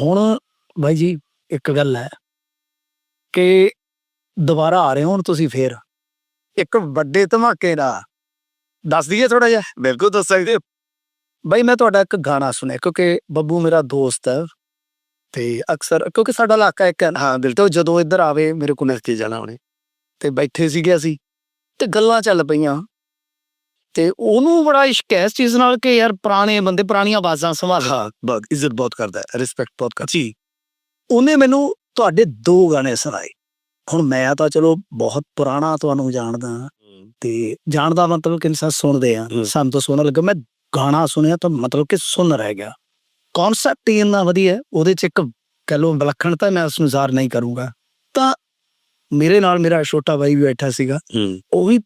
ਹੁਣ ਬਾਈ ਜੀ ਇੱਕ ਗੱਲ ਹੈ ਕਿ ਦੁਬਾਰਾ ਆ ਰਹੇ ਹੋ ਹੁਣ ਤੁਸੀਂ ਫੇਰ। ਇੱਕ ਵੱਡੇ ਧਮਾਕੇ ਨਾਲ। ਦੱਸ ਦਈਏ ਥੋੜਾ ਜਿਹਾ। ਬਿਲਕੁਲ ਦੱਸ ਸਕਦੇ। ਬਾਈ ਮੈਂ ਤੁਹਾਡਾ ਇੱਕ ਗਾਣਾ ਸੁਣਿਆ ਕਿਉਂਕਿ ਬੱਬੂ ਮੇਰਾ ਦੋਸਤ ਹੈ ਤੇ ਅਕਸਰ ਕਿਉਂਕਿ ਸਾਡਾ ਇਲਾਕਾ ਇੱਕ ਹੈ ਬਿਲਕੁਲ। ਤੇ ਜਦੋਂ ਇੱਧਰ ਆਵੇ ਮੇਰੇ ਕੋਲ ਮਿਲ ਕੇ ਜਾਣਾ ਉਹਨੇ। ਤੇ ਬੈਠੇ ਸੀਗੇ ਅਸੀਂ ਤੇ ਗੱਲਾਂ ਚੱਲ ਪਈਆਂ। ਤੇ ਉਹਨੂੰ ਬੜਾ ਇਸ਼ਕ ਹੈ ਇਸ ਚੀਜ਼ ਨਾਲ ਕਿ ਯਾਰ ਪੁਰਾਣੇ ਬੰਦੇ ਪੁਰਾਣੀਆਂ ਆਵਾਜ਼ਾਂ ਸੰਭਾਲ ਹਾਂ ਬਹੁਤ ਇੱਜ਼ਤ ਬਹੁਤ ਕਰਦਾ ਹੈ ਰਿਸਪੈਕਟ ਬਹੁਤ ਕਰਦਾ ਜੀ। ਉਹਨੇ ਮੈਨੂੰ ਤੁਹਾਡੇ ਦੋ ਗਾਣੇ ਸੁਣਾਏ। ਹੁਣ ਮੈਂ ਤਾਂ ਚਲੋ ਬਹੁਤ ਪੁਰਾਣਾ ਤੁਹਾਨੂੰ ਜਾਣਦਾ। ਤੇ ਜਾਣਦਾ ਮਤਲਬ ਕਿ ਇਨਸਾਨ ਸੁਣਦੇ ਆ। ਸਾਨੂੰ ਤਾਂ ਸੁਣਨ ਲੱਗਾ। ਮੈਂ ਗਾਣਾ ਸੁਣਿਆ ਤਾਂ ਮਤਲਬ ਕਿ ਸੁਣ ਰਹਿ ਗਿਆ। ਕਨਸੈਪਟ ਹੀ ਇੰਨਾ ਵਧੀਆ ਉਹਦੇ ਚ ਇੱਕ ਕਹ ਲੋ ਵਿਲੱਖਣਤਾ ਮੈਂ ਉਸ ਨੂੰ ਜ਼ਾਰ ਨਹੀਂ ਕਰੂੰਗਾ। ਤਾਂ ਮੇਰੇ ਨਾਲ ਮੇਰਾ ਛੋਟਾ ਭਾਈ ਵੀ ਬੈਠਾ ਸੀਗਾ। ਉਹ ਵੀ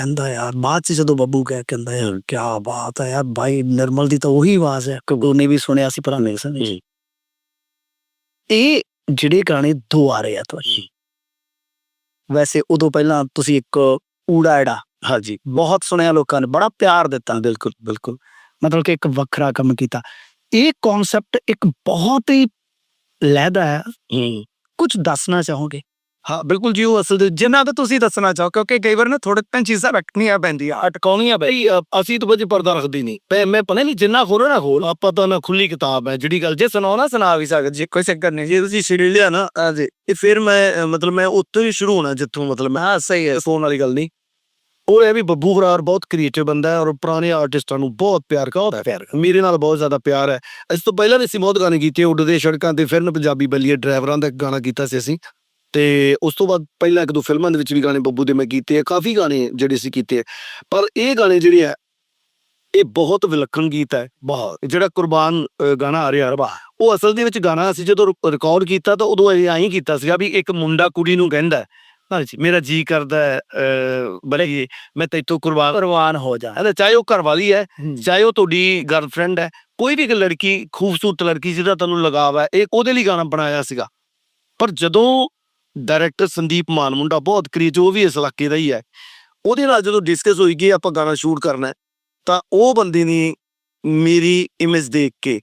ਕਹਿੰਦਾ ਯਾਰ ਬਾਅਦ ਚ ਜਦੋਂ ਬੱਬੂ ਕਹਿ ਕਹਿੰਦਾ ਯਾਰ ਕੀ ਬਾਤ ਹੈ ਯਾਰ ਭਾਈ ਨਿਰਮਲ ਦੀ ਤਾਂ ਉਹੀ ਆਵਾਜ਼ ਹੈ। ਕਿਉਂਕਿ ਉਹਨੇ ਵੀ ਸੁਣਿਆ ਸੀ ਸਮੇਂ 'ਚ। ਹੂੰ। ਇਹ ਜਿਹੜੇ ਗਾਣੇ ਦੋ ਆ ਰਹੇ ਆ ਤੁਹਾਡੇ। ਵੈਸੇ ਉਦੋਂ ਪਹਿਲਾਂ ਤੁਸੀਂ ਇੱਕ ਊੜਾ ਐੜਾ ਹਾਂਜੀ ਬਹੁਤ ਸੁਣਿਆ ਲੋਕਾਂ ਨੇ ਬੜਾ ਪਿਆਰ ਦਿੱਤਾ। ਬਿਲਕੁਲ ਬਿਲਕੁਲ। ਮਤਲਬ ਕਿ ਇੱਕ ਵੱਖਰਾ ਕੰਮ ਕੀਤਾ। ਇਹ ਕਨਸੈਪਟ ਇੱਕ ਬਹੁਤ ਹੀ ਲਹਿਦਾ ਹੈ। ਹੂੰ। ਕੁਝ ਦੱਸਣਾ ਚਾਹੋਗੇ? ਹਾਂ ਬਿਲਕੁਲ ਜੀ ਉਹ ਅਸਲ ਦੇ ਜਿੰਨਾ ਤਾਂ ਤੁਸੀਂ ਦੱਸਣਾ ਚਾਹੋ ਕਿਉਂਕਿ ਕਈ ਵਾਰ ਨਾ ਥੋੜੇ ਤਾਂ ਚੀਜ਼ਾਂ ਰੱਖਣੀਆਂ ਪੈਂਦੀਆਂ। ਅਟਕਾਉਣੀਆਂ ਬਈ ਅਸੀਂ ਤਾਂ ਬੱਜੇ ਪਰਦਾ ਰੱਖਦੀ ਨਹੀਂ। ਮੈਂ ਮੈਂ ਪਤਾ ਨਹੀਂ ਜਿੰਨਾ ਖੋਲੋ ਨਾ ਖੋਲ ਆਪਾਂ ਤਾਂ ਨਾ ਖੁੱਲੀ ਕਿਤਾਬ ਹੈ ਜਿਹੜੀ ਗੱਲ ਜੇ ਸੁਣਾਉਣਾ ਸੁਣਾ ਵੀ ਸਕਦੇ। ਜੇ ਕੋਈ ਚੱਕਰ ਨਹੀਂ ਜੇ ਤੁਸੀਂ ਛੇੜ ਲਿਆ ਨਾ ਜੇ ਇਹ ਫਿਰ ਮੈਂ ਮਤਲਬ ਮੈਂ ਉੱਥੋਂ ਹੀ ਸ਼ੁਰੂ ਹੋਣਾ ਜਿੱਥੋਂ ਮਤਲਬ ਮੈਂ ਸਹੀ ਹੈ ਫੋਨ ਵਾਲੀ ਗੱਲ ਨਹੀਂ। ਉਹ ਇਹ ਵੀ ਬੱਬੂ ਬਰਾਰ ਬਹੁਤ ਕ੍ਰੀਏਟਿਵ ਬੰਦਾ ਹੈ ਔਰ ਪੁਰਾਣੇ ਆਰਟਿਸਟਾਂ ਨੂੰ ਬਹੁਤ ਪਿਆਰ ਕਰਦਾ ਹੈ। ਮੇਰੇ ਨਾਲ ਬਹੁਤ ਜ਼ਿਆਦਾ ਪਿਆਰ ਹੈ। ਇਸ ਤੋਂ ਪਹਿਲਾਂ ਵੀ ਅਸੀਂ ਬਹੁਤ ਗਾਣੇ ਕੀਤੇ ਉੱਡਦੇ ਸੜਕਾਂ ਤੇ ਫਿਰਨ ਪੰਜਾਬੀ ਬੱਲੀਏ ਡਰਾਈਵਰਾਂ ਦਾ ਗਾਣਾ ਕੀਤਾ ਸੀ ਅਸੀਂ। ਤੇ ਉਸ ਤੋਂ ਬਾਅਦ ਪਹਿਲਾਂ ਇੱਕ ਦੋ ਫਿਲਮਾਂ ਦੇ ਵਿੱਚ ਵੀ ਗਾਣੇ ਬੱਬੂ ਦੇ ਮੈਂ ਕੀਤੇ ਆ ਕਾਫੀ ਗਾਣੇ ਜਿਹੜੇ ਸੀ ਕੀਤੇ ਆ। ਪਰ ਇਹ ਗਾਣੇ ਜਿਹੜੇ ਆ ਇਹ ਬਹੁਤ ਵਿਲੱਖਣ ਗੀਤ ਹੈ ਬਹੁਤ। ਜਿਹੜਾ ਕੁਰਬਾਨ ਗਾਣਾ ਆ ਰਿਹਾ ਰਬਾ ਉਹ ਅਸਲ ਦੇ ਵਿੱਚ ਗਾਣਾ ਅਸੀਂ ਜਦੋਂ ਰਿਕਾਰਡ ਕੀਤਾ ਤਾਂ ਉਦੋਂ ਇਹ ਐਂ ਕੀਤਾ ਸੀਗਾ ਵੀ ਇੱਕ ਮੁੰਡਾ ਕੁੜੀ ਨੂੰ ਕਹਿੰਦਾ ਹਾਂਜੀ ਮੇਰਾ ਜੀ ਕਰਦਾ ਬਲੇ ਮੈਂ ਤੈਥੋਂ ਕੁਰਬਾਨ ਕੁਰਬਾਨ ਹੋ ਜਾ। ਹੈ ਚਾਹੇ ਉਹ ਘਰ ਵਾਲੀ ਹੈ ਚਾਹੇ ਉਹ ਤੁਹਾਡੀ ਗਰਲਫ੍ਰੈਂਡ ਹੈ ਕੋਈ ਵੀ ਇੱਕ ਲੜਕੀ ਖੂਬਸੂਰਤ ਲੜਕੀ ਜਿਹਦਾ ਤੁਹਾਨੂੰ ਲਗਾਵ ਹੈ ਇਹ ਉਹਦੇ ਲਈ ਗਾਣਾ ਬਣਾਇਆ ਸੀਗਾ। ਪਰ ਜਦੋਂ ਡਾਇਰੈਕਟਰ ਸੰਦੀਪ ਮਾਨ ਮੁੰਡਾ ਬਹੁਤ ਕ੍ਰੀਏਟਿਵ ਉਹ ਵੀ ਇਸ ਇਲਾਕੇ ਦਾ ਹੀ ਹੈ। ਉਹਦੇ ਨਾਲ ਜਦੋਂ ਡਿਸਕਸ ਹੋਈ ਕਿ ਆਪਾਂ ਗਾਣਾ ਸ਼ੂਟ ਕਰਨਾ ਤਾਂ ਉਹ ਬੰਦੇ ਨੇ ਮੇਰੀ ਇਮੇਜ ਦੇਖ ਕੇ,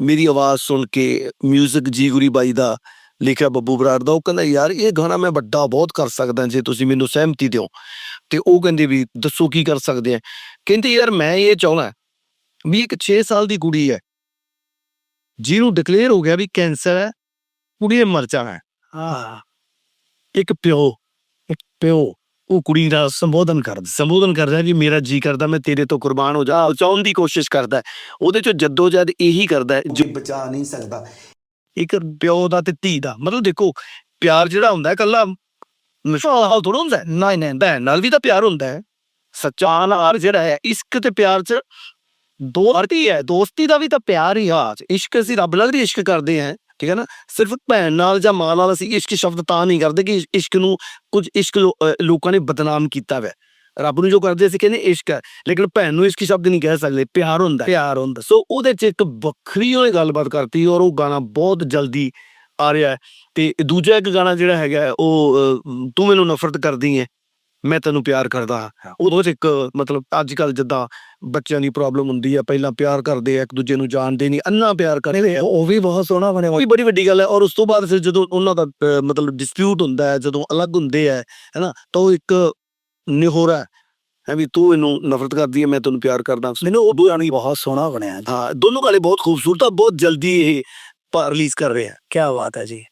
ਮੇਰੀ ਆਵਾਜ਼ ਸੁਣ ਕੇ 뮤직 ਜੀਗੁਰੀ ਬਾਈ ਦਾ ਲਿਖਿਆ ਬੱਬੂ ਬਰਾੜ ਦਾ, ਉਹ ਕਹਿੰਦਾ, ਯਾਰ, ਇਹ ਗਾਣਾ ਮੈਂ ਵੱਡਾ ਬਹੁਤ ਕਰ ਸਕਦਾ ਜੇ ਤੁਸੀਂ ਮੈਨੂੰ ਸਹਿਮਤੀ ਦਿਓ। ਤੇ ਉਹ ਕਹਿੰਦੇ ਵੀ, ਦੱਸੋ ਕੀ ਕਰ ਸਕਦੇ ਆ ਕਹਿੰਦੇ, ਯਾਰ, ਮੈਂ ਇਹ ਚਾਹੁੰਦਾ ਵੀ ਇੱਕ 6 ਸਾਲ ਦੀ ਕੁੜੀ ਹੈ, ਜਿਹਨੂੰ ਡਿਕਲੇਅਰ ਹੋ ਗਿਆ ਵੀ ਕੈਂਸਰ ਹੈ, ਕੁੜੀ ਮਰ ਜਾਣਾ ਹੈ। ਹਾਂ। ਇੱਕ ਪਿਓ ਇੱਕ ਪਿਓ ਉਹ ਕੁੜੀ ਦਾ ਸੰਬੋਧਨ ਕਰਦਾ ਸੰਬੋਧਨ ਕਰਦਾ ਵੀ ਮੇਰਾ ਜੀ ਕਰਦਾ ਮੈਂ ਤੇਰੇ ਤੋਂ ਕੁਰਬਾਨ ਹੋ ਜਾ ਚਾਉਣ ਦੀ ਕੋਸ਼ਿਸ਼ ਕਰਦਾ। ਉਹਦੇ ਚ ਜੱਦੋ ਜਦ ਇਹੀ ਕਰਦਾ ਜੋ ਬਚਾ ਨਹੀਂ ਸਕਦਾ। ਇੱਕ ਪਿਓ ਦਾ ਤੇ ਧੀ ਦਾ ਮਤਲਬ ਦੇਖੋ ਪਿਆਰ ਜਿਹੜਾ ਹੁੰਦਾ ਹੈ ਕੱਲਾ ਮਸ਼ਾਲ ਥੋੜਾ ਹੁੰਦਾ ਨਹੀਂ ਨਹੀਂ ਭੈਣ ਨਾਲ ਵੀ ਤਾਂ ਪਿਆਰ ਹੁੰਦਾ ਹੈ। ਸੱਚਾ ਨਾਲ ਜਿਹੜਾ ਹੈ ਇਸ਼ਕ ਤੇ ਪਿਆਰ ਚ ਦੋਸਤੀ ਹੈ ਦੋਸਤੀ ਦਾ ਵੀ ਤਾਂ ਪਿਆਰ ਹੀ ਆ। ਇਸ਼ਕ ਅਸੀਂ ਰੱਬ ਨਾਲ ਵੀ ਇਸ਼ਕ ਕਰਦੇ ਹਾਂ। ਠੀਕ ਹੈ ਨਾ ਸਿਰਫ ਭੈਣ ਨਾਲ ਜਾਂ ਮਾਂ ਨਾਲ ਅਸੀਂ ਇਸ਼ਕ ਸ਼ਬਦ ਤਾਂ ਨਹੀਂ ਕਰਦੇ ਕਿ ਇਸ਼ਕ ਨੂੰ ਕੁਝ ਇਸ਼ਕ ਲੋਕਾਂ ਨੇ ਬਦਨਾਮ ਕੀਤਾ ਹੋਇਆ। ਰੱਬ ਨੂੰ ਜੋ ਕਰਦੇ ਅਸੀਂ ਕਹਿੰਦੇ ਇਸ਼ਕ ਹੈ ਲੇਕਿਨ ਭੈਣ ਨੂੰ ਇਸ਼ਕ ਸ਼ਬਦ ਨਹੀਂ ਕਹਿ ਸਕਦੇ ਪਿਆਰ ਹੁੰਦਾ। ਪਿਆਰ ਹੁੰਦਾ ਸੋ ਉਹਦੇ ਚ ਇੱਕ ਵੱਖਰੀ ਉਹਨੇ ਗੱਲਬਾਤ ਕਰਤੀ ਔਰ ਉਹ ਗਾਣਾ ਬਹੁਤ ਜਲਦੀ ਆ ਰਿਹਾ ਹੈ ਤੇ ਦੂਜਾ ਇੱਕ ਗਾਣਾ ਜਿਹੜਾ ਹੈਗਾ ਉਹ ਤੂੰ ਮੈਨੂੰ ਨਫ਼ਰਤ ਕਰਦੀ ਹੈ ਮੈਂ ਤੈਨੂੰ ਪਿਆਰ ਕਰਦਾ ਹਾਂ। ਉਦੋਂ ਚ ਇੱਕ ਮਤਲਬ ਅੱਜ ਕੱਲ ਜਿੱਦਾਂ ਬੱਚਿਆਂ ਦੀ ਪ੍ਰੋਬਲਮ ਹੁੰਦੀ ਹੈ ਪਹਿਲਾਂ ਪਿਆਰ ਕਰਦੇ ਆ ਇੱਕ ਦੂਜੇ ਨੂੰ ਜਾਣਦੇ ਨਹੀਂ ਅੰਨਾ ਪਿਆਰ ਕਰਦੇ ਆ ਉਹ ਉਹ ਵੀ ਬਹੁਤ ਸੋਹਣਾ ਬਣਿਆ ਉਹ ਵੀ ਬੜੀ ਵੱਡੀ ਗੱਲ ਹੈ ਔਰ ਉਸ ਤੋਂ ਬਾਅਦ ਫਿਰ ਜਦੋਂ ਉਹਨਾਂ ਦਾ ਮਤਲਬ ਡਿਸਪਿਊਟ ਹੁੰਦਾ ਹੈ ਜਦੋਂ ਅਲੱਗ ਹੁੰਦੇ ਆ ਹੈਨਾ ਤਾਂ ਉਹ ਇੱਕ ਨਿਹੋਰਾ ਹੈ। ਹੈ ਵੀ ਤੂੰ ਇਹਨੂੰ ਨਫ਼ਰਤ ਕਰਦੀ ਹੈ ਮੈਂ ਤੈਨੂੰ ਪਿਆਰ ਕਰਦਾ। ਮੈਨੂੰ ਉਹ ਦੋ ਗਾਣੇ ਬਹੁਤ ਸੋਹਣਾ ਬਣਿਆ ਹਾਂ ਦੋਨੋਂ ਗਾਣੇ ਬਹੁਤ ਖੂਬਸੂਰਤ ਆ ਬਹੁਤ ਜਲਦੀ ਇਹ ਰਿਲੀਜ਼ ਕਰ ਰਹੇ। ਆ ਕੀ ਬਾਤ ਹੈ ਜੀ।